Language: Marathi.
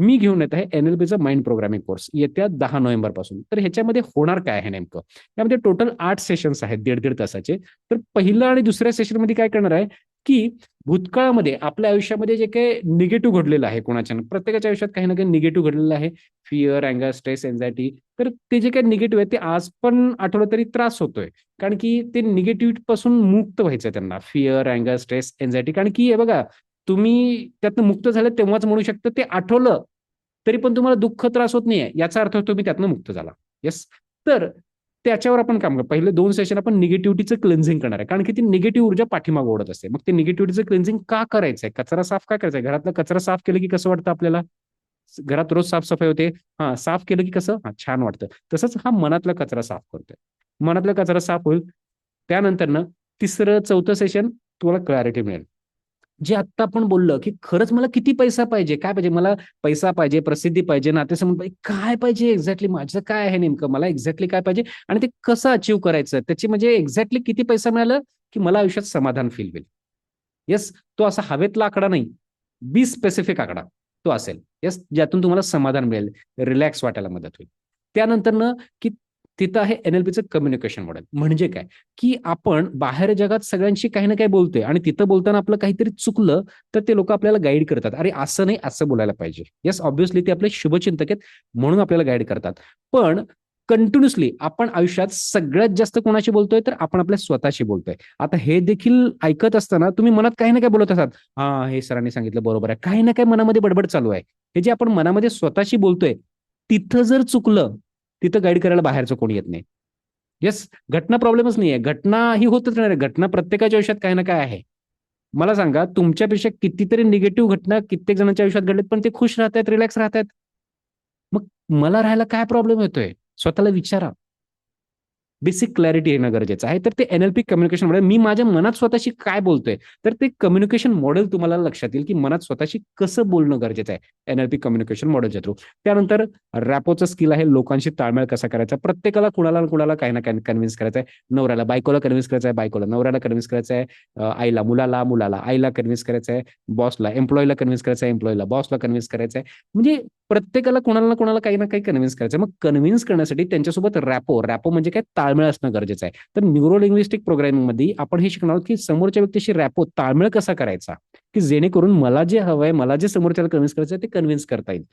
मी घेऊन येत आहे एनएलबीचा माइंड प्रोग्रामिंग कोर्स. येत्या दहा नोव्हेंबरपासून तर ह्याच्यामध्ये होणार काय आहे नेमकं? यामध्ये टोटल आठ सेशन्स आहेत दीड दीड तासाचे. तर पहिलं आणि दुसऱ्या सेशनमध्ये काय करणार आहे की भूतकाळामध्ये आपल्या आयुष्यामध्ये जे काही निगेटिव्ह घडलेलं आहे कोणाच्या प्रत्येकाच्या आयुष्यात काही ना काही निगेटिव्ह घडलेलं आहे. फिअर अँगर स्ट्रेस एन्झायटी तर ते जे काही निगेटिव्ह आहे ते आज पण आठवलं तरी त्रास होतोय. कारण की ते निगेटिव्हपासून मुक्त व्हायचं त्यांना. फिअर अँगर स्ट्रेस एन्झायटी कारण की हे बघा तुम्ही त्यातनं मुक्त झालं तेव्हाच म्हणू शकता ते आठवलं. तरी पण तुम्हाला दुःख त्रास होत नाहीये. याचा अर्थ तुम्ही त्यातनं मुक्त झाला. येस तर त्याच्यावर आपण काम करू. पहिले दोन सेशन आपण निगेटिव्हिटीचं क्लेन्झिंग करणार आहे. कारण की ती निगेटिव्ह ऊर्जा पाठीमाग ओढत असते. मग ते निगेटिव्हिटीचं क्लेन्झिंग का करायचं आहे कचरा साफ का करायचा आहे घरातला कचरा साफ केलं की कसं वाटतं आपल्याला? घरात रोज साफसफाई होते. हा साफ केलं की कसं? हा छान वाटतं. तसंच हा मनातला कचरा साफ करतोय. मनातला कचरा साफ होईल. त्यानंतर ना तिसरं चौथं सेशन तुम्हाला क्लॅरिटी मिळेल. जे आत्ता आपण बोललं की खरंच मला किती पैसा पाहिजे काय पाहिजे? मला पैसा पाहिजे प्रसिद्धी पाहिजे नातेसंबंध पाहिजे काय पाहिजे एक्झॅक्टली माझं काय आहे नेमकं? मला एक्झॅक्टली काय पाहिजे? आणि ते कसं अचीव करायचं? त्याची म्हणजे एक्झॅक्टली किती पैसा मिळालं की मला आयुष्यात समाधान फील होईल. येस तो असा हवेतला आकडा नाही. बी स्पेसिफिक आकडा तो असेल. येस ज्यातून तुम्हाला समाधान मिळेल. रिलॅक्स वाटायला मदत होईल. त्यानंतर ना की तिथं आहे एनएलपीचं कम्युनिकेशन मॉडेल म्हणजे काय? की आपण बाहेर जगात सगळ्यांशी काही ना काही बोलतोय आणि तिथं बोलताना आपलं काहीतरी चुकलं तर ते लोक आपल्याला गाईड करतात. अरे असं नाही असं बोलायला पाहिजे. येस ऑब्व्हियसली ते आपले शुभचिंतक आहेत म्हणून आपल्याला गाईड करतात. पण कंटिन्युअसली आपण आयुष्यात सगळ्यात जास्त कोणाशी बोलतोय तर आपण आपल्या स्वतःशी बोलतोय. आता हे देखील ऐकत असताना तुम्ही मनात काही ना काही बोलत असतात हा हे सरांनी सांगितलं बरोबर आहे. काही ना काही मनामध्ये बडबड चालू आहे. हे जे आपण मनामध्ये स्वतःशी बोलतोय तिथं जर चुकलं तिथं गाईड करायला बाहेरचं कोणी येत नाही. येस घटना प्रॉब्लेमच नाही आहे घटना ही होतच नाही घटना प्रत्येकाच्या आयुष्यात काही ना काय आहे. मला सांगा तुमच्यापेक्षा कितीतरी निगेटिव्ह घटना कित्येक जणांच्या आयुष्यात घडलेत पण ते खुश राहतात रिलॅक्स राहतात मग मला राहायला काय प्रॉब्लेम येतोय? स्वतःला विचारा. बेसिक क्लॅरिटी येणं गरजेचं आहे. तर ते एनएलपी कम्युनिकेशन मॉडेल मी माझ्या मनात स्वतःशी काय बोलतोय? तर ते कम्युनिकेशन मॉडेल तुम्हाला लक्षात येईल की मनात स्वतःशी कसं बोलणं गरजेचं आहे एनएलपी कम्युनिकेशन मॉडेलच्या थ्रू त्यानंतर रॅपोचं स्किल आहे लोकांशी ताळमेळ कसा करायचा? प्रत्येकाला कुणाला कुणाला काही ना काही कन्व्हिन्स करायचं आहे नवऱ्याला बायकोला कन्व्हिन्स करायचं आहे बायकोला नवऱ्याला कन्व्हिन्स करायचं आहे आईला मुलाला मुलाला आईला कन्व्हिन्स करायचं आहे बॉसला एम्प्लॉईला कन्व्हिन्स करायचं आहे एम्प्लॉईला बॉसला कन्व्हिन्स करायचं आहे म्हणजे प्रत्येकाला कोणाला ना कोणाला काही ना काही कन्व्हिन्स करायचं मग कन्व्हिन्स करण्यासाठी त्यांच्यासोबत रॅपो रॅपो म्हणजे काय? ताळमेळ असणं गरजेचं आहे. तर न्यूरो लिंग्विस्टिक प्रोग्रामिंगमध्ये आपण हे शिकणार आहोत की समोरच्या व्यक्तीशी रॅपो ताळमेळ कसा करायचा? की जेणेकरून मला जे हवंय मला जे समोरच्याला कन्व्हिन्स करायचं ते कन्व्हिन्स करता येईल.